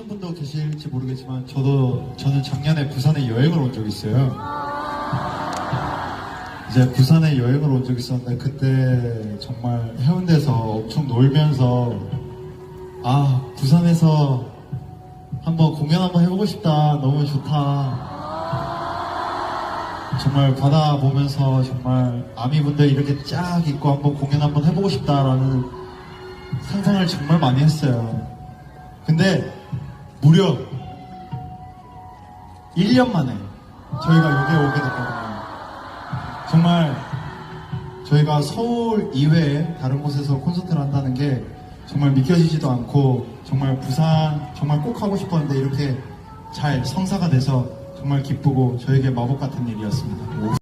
아시는 분도 계실지 모르겠지만 저도 저는 작년에 부산에 여행을 온 적이 있어요. 이제 부산에 여행을 온 적이 있었는데 그때 정말 해운대에서 엄청 놀면서 아 부산에서 한번 공연 한번 해보고 싶다 너무 좋다 정말 바다 보면서 정말 아미분들 이렇게 쫙 있고 한번 공연 한번 해보고 싶다라는 상상을 정말 많이 했어요. 근데 무려 1년 만에 저희가 여기에 오게 됐거든요. 정말 저희가 서울 이외에 다른 곳에서 콘서트를 한다는 게 정말 믿겨지지도 않고 정말 부산 정말 꼭 하고 싶었는데 이렇게 잘 성사가 돼서 정말 기쁘고 저에게 마법 같은 일이었습니다.